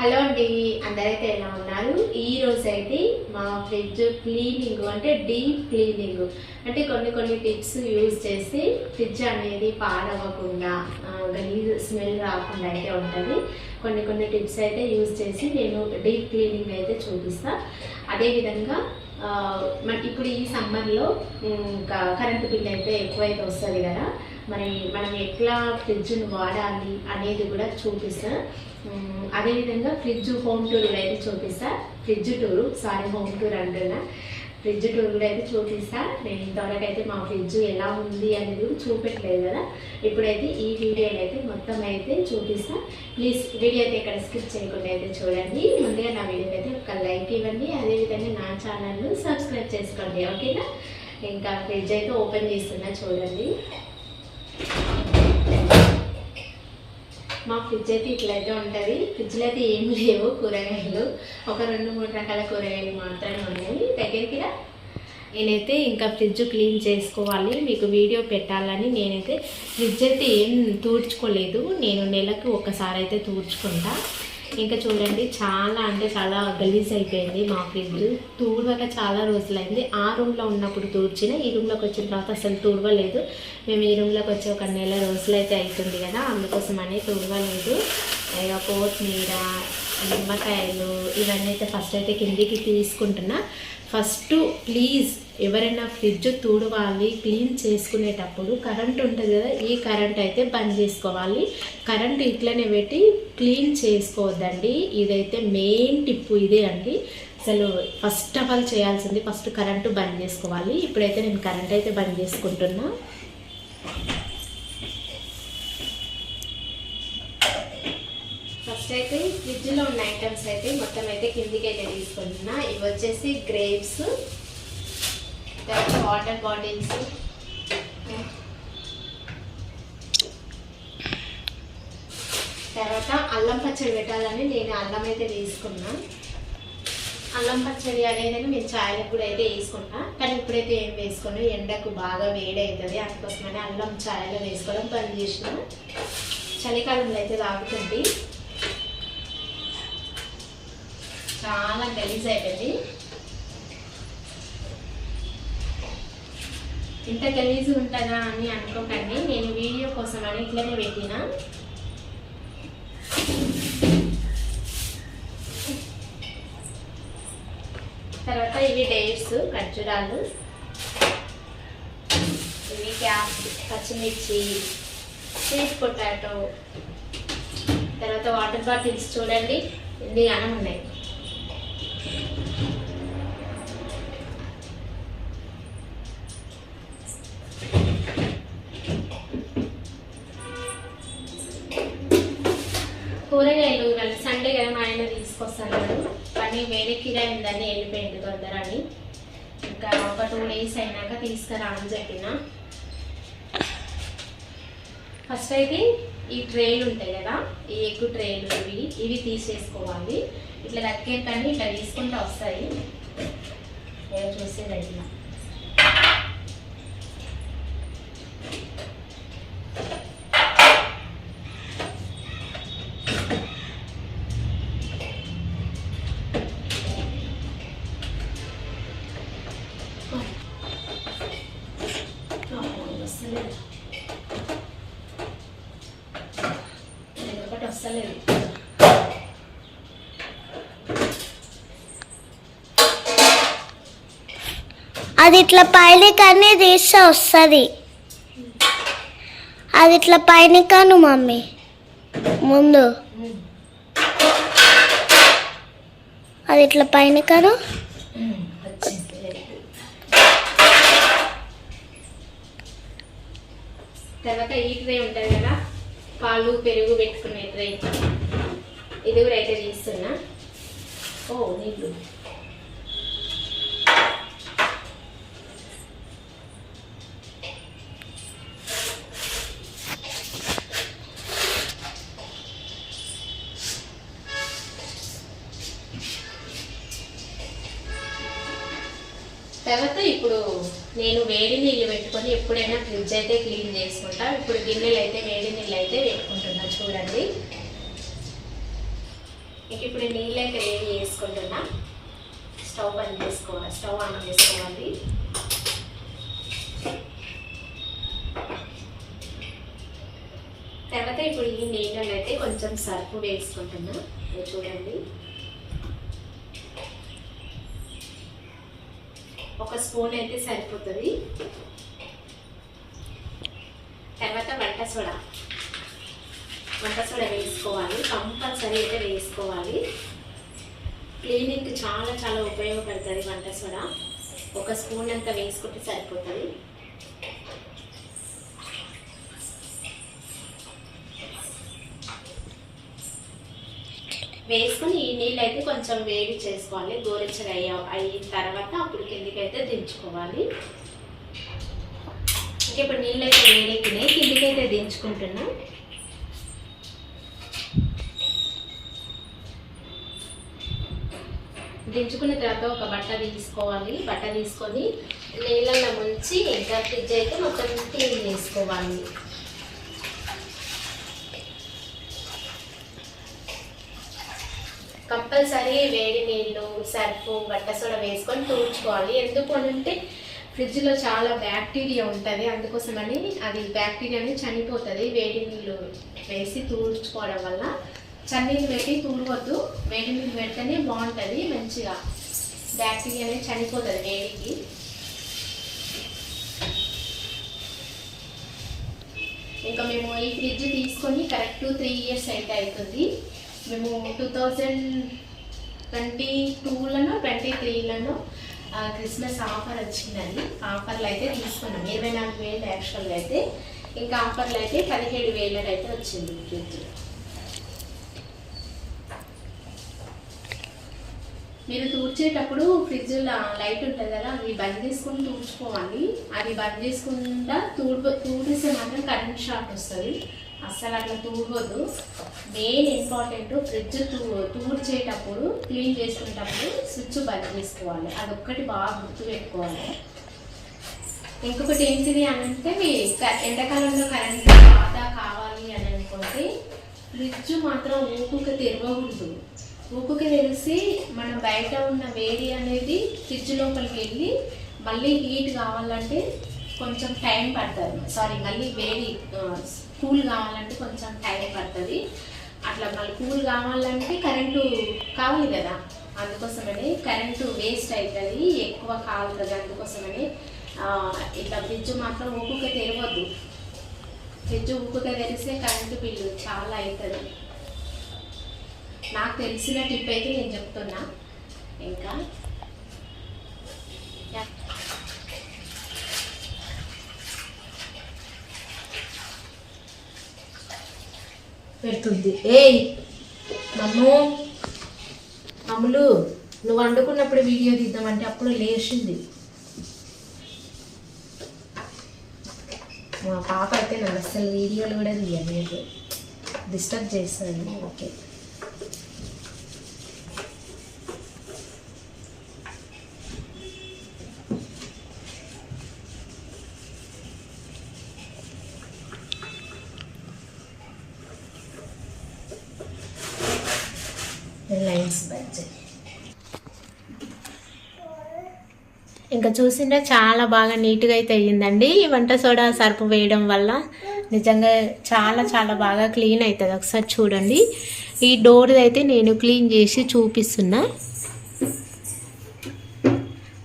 Hello అండి అందరైతే ఎలా ఉన్నారు? ఈ రోజు అయితే మా ఫ్రిడ్జ్ క్లీనింగ్ అంటే డీప్ క్లీనింగ్. అంటే కొన్ని కొన్ని టిప్స్ యూజ్ చేసి ఫ్రిడ్జ్ అనేది పాడవకుండా గలీజ్ స్మెల్ రాకుండా అయితే ఉంటుంది. కొన్ని కొన్ని టిప్స్ అయితే యూజ్ చేసి నేను డీప్ క్లీనింగ్ అయితే చూపిస్తా. అదేవిధంగా మన ఇప్పుడు ఈ సమ్మర్లో ఇంకా కరెంటు బిల్ అయితే ఎక్కువైతే వస్తుంది కదా. మరి మనం ఎట్లా ఫ్రిడ్జ్ను వాడాలి అనేది కూడా చూపిస్తా. అదేవిధంగా ఫ్రిడ్జ్ హోమ్ టూర్ కూడా అయితే చూపిస్తా. Fridge tour sorry home tour అంటున్నా. ఫ్రిడ్జ్ టూర్ కూడా అయితే చూపిస్తా. నేను ఇంతవరకు అయితే మా ఫ్రిడ్జ్ ఎలా ఉంది అనేది చూపెట్టలేదు కదా. ఇప్పుడైతే ఈ వీడియోలు అయితే మొత్తం అయితే చూపిస్తా. ప్లీజ్ వీడియో అయితే ఇక్కడ స్కిప్ చేయకుండా అయితే చూడండి. ముందుగా నా వీడియోకి అయితే ఒక లైక్ ఇవ్వండి. అదేవిధంగా నా ఛానల్ను సబ్స్క్రైబ్ చేసుకోండి. ఓకేనా? ఇంకా ఫ్రిడ్జ్ అయితే ఓపెన్ చేస్తున్నా చూడండి. మా ఫ్రిడ్జ్ అయితే ఇట్లయితే ఉంటుంది. ఫ్రిడ్జ్లో అయితే ఏం లేవు కూరగాయలు. ఒక రెండు మూడు రకాల కూరగాయలు మాత్రమే ఉన్నాయి. దగ్గరికి రా నేనైతే ఇంకా ఫ్రిడ్జ్ క్లీన్ చేసుకోవాలి. మీకు వీడియో పెట్టాలని నేనైతే ఫ్రిడ్జ్ అయితే ఏం తూడ్చుకోలేదు. నేను నెలకు ఒకసారి అయితే తూడ్చుకుంటా. ఇంకా చూడండి చాలా అంటే చాలా గలీజ్ అయిపోయింది మా ఫ్రిడ్జ్ తూడవక చాలా రోజులైంది. ఆ రూమ్లో ఉన్నప్పుడు తూడ్చిన ఈ రూమ్లోకి వచ్చిన తర్వాత అసలు తూడవలేదు. మేము ఈ రూమ్లోకి వచ్చి ఒక నెల రోజులైతే అవుతుంది కదా అందుకోసం అని తూడవలేదు. ఇక కొత్తిమీర నిమ్మకాయలు ఇవన్నీ అయితే ఫస్ట్ అయితే కిందికి తీసుకుంటున్నా. ఫస్ట్ ప్లీజ్ ఎవరైనా ఫ్రిడ్జ్ తూడవాలి క్లీన్ చేసుకునేటప్పుడు కరెంట్ ఉంటుంది కదా ఈ కరెంట్ అయితే బంద్ చేసుకోవాలి. కరెంట్ ఇట్లనే పెట్టి క్లీన్ చేసుకోవద్దండి. ఇదైతే మెయిన్ టిప్పు ఇదే అండి. అసలు ఫస్ట్ ఆఫ్ ఆల్ చేయాల్సింది ఫస్ట్ కరెంటు బంద్ చేసుకోవాలి. ఇప్పుడైతే నేను కరెంట్ అయితే బంద్ చేసుకుంటున్నా ఫస్ట్ అయితే ఫ్రిడ్జ్లో ఉన్న ఐటమ్స్ అయితే మొత్తం అయితే కిందికి అయితే తీసుకుంటున్నా. ఇవి వచ్చేసి గ్రేప్స్ తర్వాత వాటర్ బాటిల్స్ తర్వాత అల్లం పచ్చడి పెట్టాలని నేను అల్లం అయితే తీసుకున్నా. అల్లం పచ్చడి అనేది నేను చాయలకు కూడా అయితే వేసుకుంటా. కానీ ఇప్పుడైతే ఏం వేసుకోను? ఎండకు బాగా వేడి అవుతుంది అందుకోసమని అల్లం చాయలో వేసుకోవడం బంద్ చేసిన. చలికాలంలో అయితే తాగుతుంది. చాలా గలీజ్ అయిపోయింది ఇంత గలీజ్ ఉంటుందా అని అనుకోకండి. నేను వీడియో కోసం అని ఇట్లనే పెట్టిన. తర్వాత ఇవి డేట్స్ ఖర్జూరాలు. ఇవి క్యాప్ పచ్చిమిర్చి స్వీట్ పొటాటో. తర్వాత వాటర్ బాటిల్స్ చూడండి. ఇన్ని అనం ఉన్నాయి. వేరే కిరాయి ఉందని వెళ్ళిపోయింది తొందర అని ఇంకా ఒక టూ డేస్ అయినాక తీసుకురా అని చెప్పిన ఫస్ట్ అయితే ఈ ట్రేలు ఉంటాయి కదా ఈ ఎగ్ ట్రేలు ఇవి ఇవి తీసేసుకోవాలి. ఇట్లా రక్కేకండి ఇట్లా తీసుకుంటూ వస్తాయి. నేను చూసేది అయితే అది ఇట్లా పైన కానీ తీస్తే వస్తుంది. అది ఇట్లా పైన కాను మమ్మీ. ముందు. అది ఇట్లా పైన కాను తర్వాత ఈ ట్రే ఉంటుంది కదా పాలు పెరుగు పెట్టుకునే ట్రే ఇది కూడా అయితే తీస్తున్నా ఓ నీళ్ళు. తర్వాత ఇప్పుడు నేను వేడి నీళ్ళు పెట్టుకొని ఎప్పుడైనా ఫ్రిడ్జ్ అయితే క్లీన్ చేసుకుంటా. ఇప్పుడు గిన్నెలు అయితే వేడి నీళ్ళు అయితే పెట్టుకుంటున్నా చూడండి. ఇంక ఇప్పుడు నీళ్ళు అయితే వేడి చేసుకుంటున్నా. స్టవ్ ఆన్ చేసుకోవాలి స్టవ్ ఆన్ చేసుకోవాలి. తర్వాత ఇప్పుడు ఈ నీళ్ళలో అయితే కొంచెం సర్ఫ్ వేసుకుంటున్నా. చూడండి. ఒక స్పూన్ అయితే సరిపోతుంది. తర్వాత వంట సోడా. వంట సోడా వేసుకోవాలి. కంపల్సరీ అయితే వేసుకోవాలి. క్లీనింగ్కి చాలా చాలా ఉపయోగపడుతుంది వంట సోడా. ఒక స్పూన్ అంతా వేసుకుంటే సరిపోతుంది. వేసుకొని ఈ నీళ్ళు అయితే కొంచెం వేడి చేసుకోవాలి. గోరెచ్చగా అయ్య అయిన తర్వాత అప్పుడు కిందికైతే దించుకోవాలి. ఇంకా ఇప్పుడు నీళ్ళు అయితే వేడెక్కినాయి కిందికైతే దించుకుంటున్నా. దించుకున్న తర్వాత ఒక బట్ట తీసుకోవాలి. బట్ట తీసుకొని నీళ్ళల్లో ముంచి ఇంకా ఫ్రిడ్జ్ అయితే మొత్తం క్లీన్ చేసుకోవాలి. కంపల్సరీ వేడి నీళ్ళు సర్ఫ్ బట్ట సోడ వేసుకొని తుడుచుకోవాలి ఎందుకు అని అంటే ఫ్రిడ్జ్లో చాలా బ్యాక్టీరియా ఉంటుంది. అందుకోసమని అది బ్యాక్టీరియాని చనిపోతుంది. వేడి నీళ్ళు వేసి తుడుచుకోవడం వల్ల చన్నీళ్ళు పెట్టి తూడవద్దు వేడి నీళ్ళు పెడితేనే బాగుంటుంది. మంచిగా బ్యాక్టీరియా అనేది చనిపోతుంది వేడికి. ఇంకా మేము ఈ ఫ్రిడ్జ్ తీసుకొని కరెక్ట్ త్రీ ఇయర్స్ అయితే అవుతుంది. మేము టూ థౌజండ్ ట్వంటీ టూలను ట్వంటీ త్రీలను క్రిస్మస్ ఆఫర్ వచ్చిందండి. ఆఫర్లు అయితే తీసుకున్నాం. ఇరవై నాలుగు వేలు యాక్చువల్గా అయితే. ఇంకా ఆఫర్లు అయితే పదిహేడు వేలకు అయితే వచ్చింది ఫ్రిడ్జ్ మీరు తూడ్చేటప్పుడు ఫ్రిడ్జ్ లైట్ ఉంటుంది కదా అది బంద్ చేసుకుని తూర్చుకోవాలి. అది బంద్ చేసుకుండా తూడు తూడిస్తే మాత్రం కరెంట్ షాక్ వస్తుంది. అస్సలు అట్లా తూడవద్దు మెయిన్ ఇంపార్టెంట్ ఫ్రిడ్జ్ తూ తూడ్చేటప్పుడు క్లీన్ చేసుకునేటప్పుడు స్విచ్ బంద్ చేసుకోవాలి. అదొక్కటి బాగా గుర్తుపెట్టుకోవాలి. ఇంకొకటి ఏంటిది అని అంటే మీ క- ఎండాకాలంలో కరెంట్ బాగా కావాలి అని అనుకుంటే ఫ్రిడ్జ్ మాత్రం ఊపుకి తెరవకూడదు. ఊపుకి తెరిసి మనం బయట ఉన్న వేడి అనేది ఫ్రిడ్జ్ లోపలికి వెళ్ళి మళ్ళీ హీట్ కావాలంటే కొంచెం టైం పడుతుంది. సారీ మళ్ళీ వేడి కూల్ కావాలంటే కొంచెం టైం పడుతుంది. అట్లా మళ్ళీ కూల్ కావాలంటే కరెంటు కావాలి కదా. అందుకోసమని కరెంటు వేస్ట్ అవుతుంది ఎక్కువ కాలుతుంది అందుకోసమని ఇట్లా ఫ్రిడ్జ్ మాత్రం ఊపుగా తెరవద్దు. ఫ్రిడ్జ్ ఊపుగా తెరిస్తే కరెంటు బిల్లు చాలా అవుతుంది నాకు తెలిసిన టిప్ అయితే నేను చెప్తున్నా. ఇంకా పెడుతుంది. ఏయ్ మమ్ము మమ్ములు నువ్వు వండుకున్నప్పుడు వీడియో తీద్దామంటే అప్పుడు లేచింది. మా పాప అయితే నన్ను అసలు వీడియోలు కూడా తీయలేదు. డిస్టర్బ్ చేస్తాను ఓకే. ఇంకా చూసింటే చాలా బాగా నీట్గా అయితే అయ్యిందండి. ఈ వంట సోడా సర్పు వేయడం వల్ల నిజంగా చాలా చాలా బాగా క్లీన్ అవుతుంది ఒకసారి చూడండి. ఈ డోర్ అయితే నేను క్లీన్ చేసి చూపిస్తున్నా.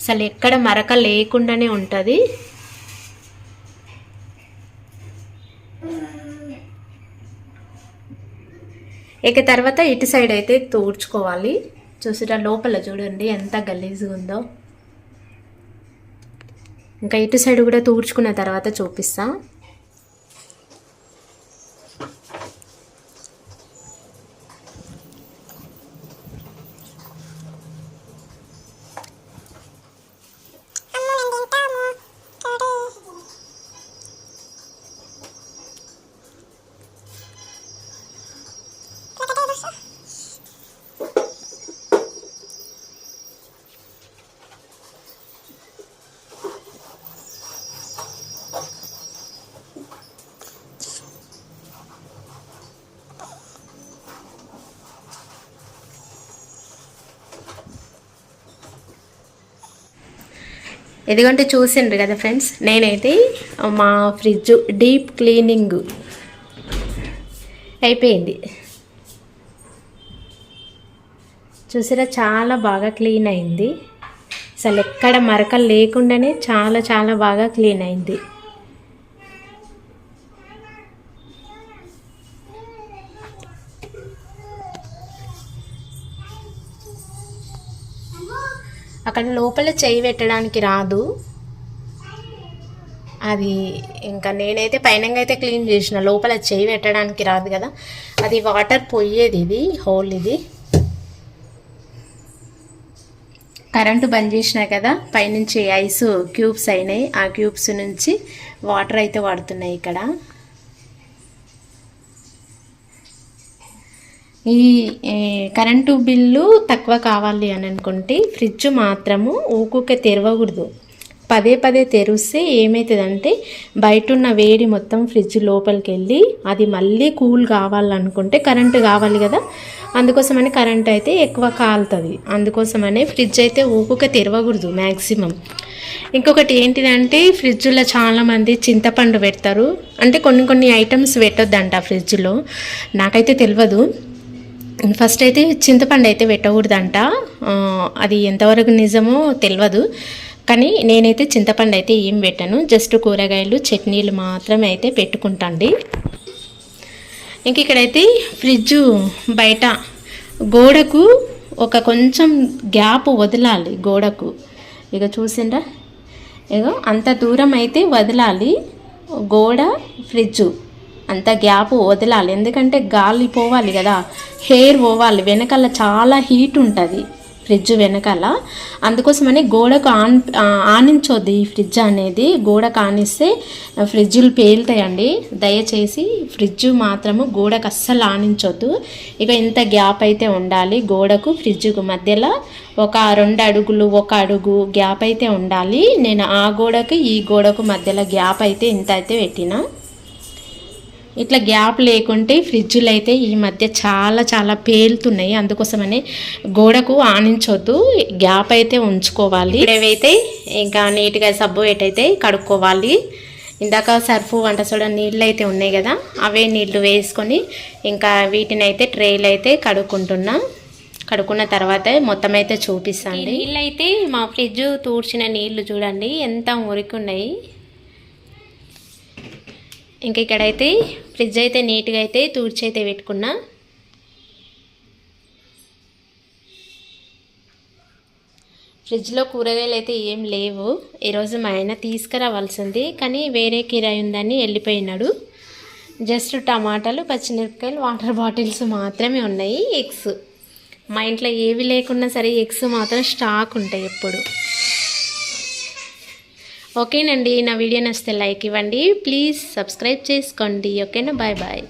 అసలు ఎక్కడ మరక లేకుండానే ఉంటుంది. ఇక తర్వాత ఇటు సైడ్ అయితే తూడ్చుకోవాలి. చూసిరా లోపల చూడండి ఎంత గలీజ్గా ఉందో. ఇంకా ఇటు సైడ్ కూడా తూడ్చుకున్న తర్వాత చూపిస్తా. ఎందుకంటే చూసిండ్రు కదా ఫ్రెండ్స్ నేనైతే మా ఫ్రిడ్జ్ డీప్ క్లీనింగ్ అయిపోయింది. చూసారా చాలా బాగా క్లీన్ అయింది. అసలు ఎక్కడ మరకలు లేకుండానే చాలా చాలా బాగా క్లీన్ అయింది. అక్కడ లోపల చేయి పెట్టడానికి రాదు. అది ఇంకా నేనైతే పైనంగా అయితే క్లీన్ చేసిన. లోపల చేయి పెట్టడానికి రాదు కదా. అది వాటర్ పోయేది ఇది హోల్ ఇది. కరెంటు బంద్ చేసినా కదా పైనుంచి ఐస్ క్యూబ్స్ అయినాయి. ఆ క్యూబ్స్ నుంచి వాటర్ అయితే పడుతున్నాయి ఇక్కడ. ఈ కరెంటు బిల్లు తక్కువ కావాలి అని అనుకుంటే ఫ్రిడ్జ్ మాత్రము ఊకుకే తెరవకూడదు. పదే పదే తెరిస్తే ఏమవుతుందంటే బయట ఉన్న వేడి మొత్తం ఫ్రిడ్జ్ లోపలికి వెళ్ళి అది మళ్ళీ కూల్ కావాలనుకుంటే కరెంటు కావాలి కదా. అందుకోసమని కరెంట్ అయితే ఎక్కువ కాలుతుంది. అందుకోసమనే ఫ్రిడ్జ్ అయితే ఊకుకే తెరవకూడదు మ్యాక్సిమం ఇంకొకటి ఏంటిదంటే ఫ్రిడ్జ్లో చాలామంది చింతపండు పెడతారు. అంటే కొన్ని కొన్ని ఐటమ్స్ పెట్టొద్దంట ఫ్రిడ్జ్లో. నాకైతే తెలియదు ఫస్ట్ అయితే చింతపండు అయితే పెట్టకూడదంట. అది ఎంతవరకు నిజమో తెలియదు కానీ నేనైతే చింతపండు అయితే ఏం పెట్టాను. జస్ట్ కూరగాయలు చట్నీలు మాత్రమే అయితే పెట్టుకుంటాండి. ఇంక ఇక్కడైతే ఫ్రిడ్జ్ బయట గోడకు ఒక కొంచెం గ్యాప్ వదలాలి గోడకు. ఇక చూసిండ్రా? ఇగో అంత దూరం అయితే వదలాలి గోడ ఫ్రిడ్జ్. అంత గ్యాప్ వదలాలి. ఎందుకంటే గాలి పోవాలి కదా హెయిర్ పోవాలి. వెనకాల చాలా హీట్ ఉంటుంది ఫ్రిడ్జ్ వెనకాల. అందుకోసమని గోడకు ఆన్ ఆ, ఆనించొద్దు ఈ ఫ్రిడ్జ్ అనేది. గోడకు ఆనిస్తే ఫ్రిడ్జులు పేలుతాయండి. దయచేసి ఫ్రిడ్జ్ మాత్రము గోడకు అస్సలు ఆనించొద్దు. ఇక ఇంత గ్యాప్ అయితే ఉండాలి. గోడకు ఫ్రిడ్జ్కు మధ్యలో ఒక రెండు అడుగులు ఒక అడుగు గ్యాప్ అయితే ఉండాలి. నేను ఆ గోడకు ఈ గోడకు మధ్యలో గ్యాప్ అయితే ఇంత అయితే పెట్టిన. ఇట్లా గ్యాప్ లేకుంటే ఫ్రిడ్జ్లు అయితే ఈ మధ్య చాలా చాలా పేలుతున్నాయి. అందుకోసమని గోడకు ఆనించొద్దు. గ్యాప్ అయితే ఉంచుకోవాలి. ఇవేవైతే ఇంకా నీట్గా సబ్బు ఎటైతే కడుక్కోవాలి. ఇందాక సర్ఫు వంట సోడా నీళ్ళు అయితే ఉన్నాయి కదా అవే నీళ్ళు వేసుకొని ఇంకా వీటిని అయితే ట్రేలు అయితే కడుక్కుంటున్నా. కడుక్కున్న తర్వాత మొత్తం అయితే చూపిస్తాను నీళ్ళు అయితే మా ఫ్రిడ్జ్ తూడ్చిన నీళ్ళు చూడండి ఎంత మురికి ఉన్నాయి ఇంక ఇక్కడైతే ఫ్రిడ్జ్ అయితే నీట్గా అయితే తూర్చి అయితే పెట్టుకున్నా. ఫ్రిడ్జ్లో కూరగాయలు అయితే ఏం లేవు. ఈరోజు మా ఆయన తీసుకురావాల్సింది కానీ వేరే కిరాయి ఉందని వెళ్ళిపోయినాడు. జస్ట్ టమాటాలు పచ్చిమిరపకాయలు వాటర్ బాటిల్స్ మాత్రమే ఉన్నాయి ఎగ్స్. మా ఇంట్లో ఏవి లేకున్నా సరే ఎగ్స్ మాత్రం స్టాక్ ఉంటాయి ఎప్పుడు. ఓకేనండి నా వీడియో నచ్చితే లైక్ ఇవ్వండి. ప్లీజ్ సబ్స్క్రైబ్ చేసుకోండి. ఓకేనా? Bye bye.